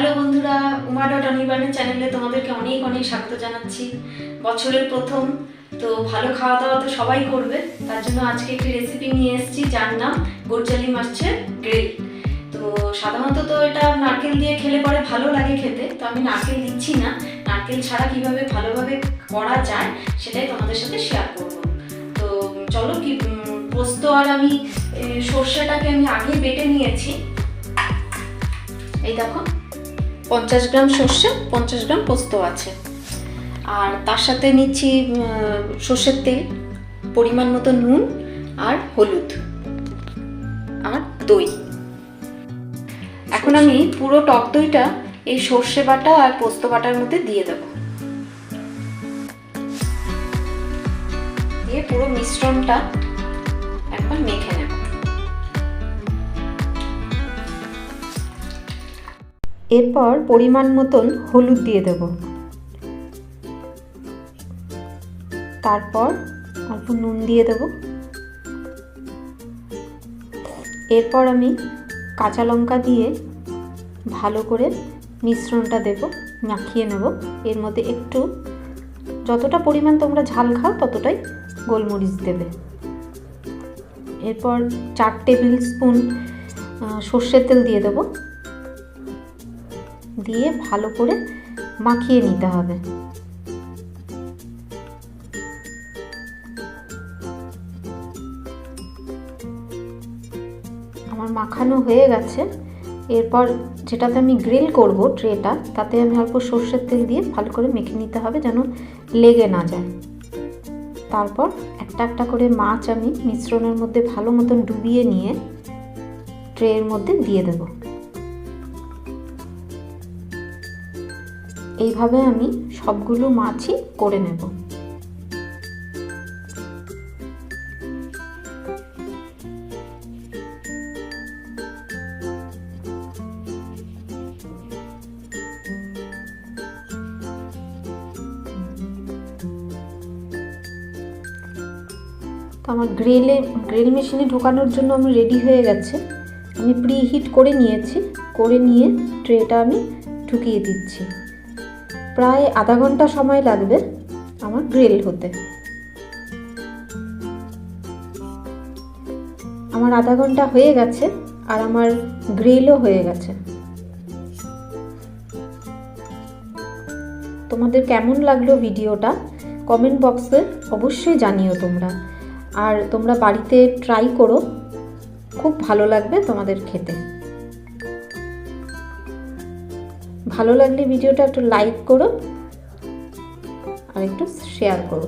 Hello বন্ধুরা, Uma dot অনির্বাণের চ্যানেলে তোমাদেরকে অনেক অনেক স্বাগত জানাচ্ছি। বছরের প্রথম, তো ভালো খাওয়া দাওয়া তো সবাই করবে। তার জন্য আজকে একটি রেসিপি নিয়ে এসেছি, যার নাম গোরজালি মাছের গ্রিল তো সাধারণত তো এটা নারকেল দিয়ে খেলে পরে ভালো লাগে খেতে, তো আমি নারকেল দিচ্ছি না। নারকেল ছাড়া কীভাবে ভালোভাবে করা যায়, সেটাই তোমাদের সাথে শেয়ার করব। তো চলো কি পোস্ত আর আমি সর্ষেটাকে আমি আগে বেটে নিয়েছি। এই দেখো। পঞ্চাশ গ্রাম সর্ষে, পঞ্চাশ গ্রাম পোস্ত আছে। আর তার সাথে নিচ্ছি সর্ষের তেল, পরিমাণ মতো নুন আর হলুদ আর দই। এখন আমি পুরো টক দইটা এই সর্ষে বাটা আর পোস্ত বাটার মধ্যে দিয়ে দেবো। দিয়ে পুরো মিশ্রণটা এরপর পরিমাণ মতন হলুদ দিয়ে দেব। তারপর অল্প নুন দিয়ে দেব। এরপর আমি কাঁচা লঙ্কা দিয়ে ভালো করে মিশ্রণটা দেব, মাখিয়ে নেব। এর মধ্যে একটু যতটা পরিমাণ তোমরা ঝাল খাও ততটাই গোলমরিচ দেবে। এরপর চার টেবিল স্পুন সর্ষের তেল দিয়ে দেবো। দিয়ে ভালো করে মাখিয়ে নিতে হবে। আমার মাখানো হয়ে গেছে। এরপর যেটাতে আমি গ্রিল করব ট্রেটা, তাতে আমি অল্প সর্ষের তেল দিয়ে ভালো করে মেখে নিতে হবে যেন লেগে না যায়। তারপর একটা একটা করে মাছ আমি মিশ্রণের মধ্যে ভালো মতন ডুবিয়ে নিয়ে ট্রের মধ্যে দিয়ে দেবো। এইভাবে আমি সবগুলো মাছই করে নেব। আমার গ্রিলে, গ্রিল মেশিনে ঢোকানোর জন্য আমি রেডি হয়ে গেছে। আমি প্রি হিট করে নিয়েছি, করে নিয়ে ট্রেটা আমি ঢুকিয়ে দিচ্ছি। প্রায় আধা ঘণ্টা সময় লাগবে আমার গ্রিল হতে। আমার আধা ঘণ্টা হয়ে গেছে আর আমার গ্রিলও হয়ে গেছে। তোমাদের কেমন লাগল ভিডিওটা? কমেন্ট বক্সে অবশ্যই জানিও তোমরা। আর তোমরা বাড়িতে ট্রাই করো, খুব ভালো লাগবে তোমাদের খেতে। ভালো লাগলে ভিডিওটা একটু লাইক করো আর একটু শেয়ার করো।